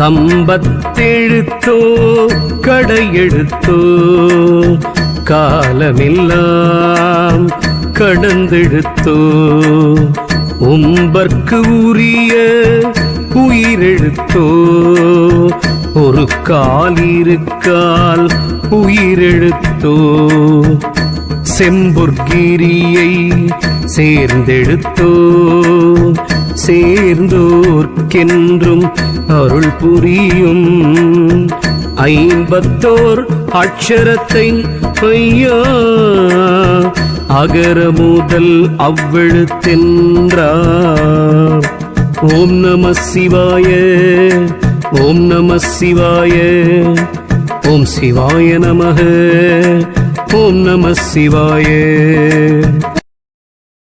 கம்பத்தெழுத்தோ கடையெழுத்தோ காலமெல்லாம் கடந்தெழுத்தோ. உம்பர்க்கு உரிய உயிரெழுத்தோ ஒரு கால் இருக்கால் உயிரெழுத்தோ. செம்பொற்கிரியை சேர்ந்தெழுத்தோ சேர்ந்தோர்க்கென்றும் அருள் புரியும். ஐம்பத்தோர் அக்ஷரத்தை ஐயா. அகர முதல் அவ்வெழுத்தென்றார். ஓம் நம சிவாய ஓம் நம சிவாய. ஓம் சிவாய நமக ஓம் நம சிவாய.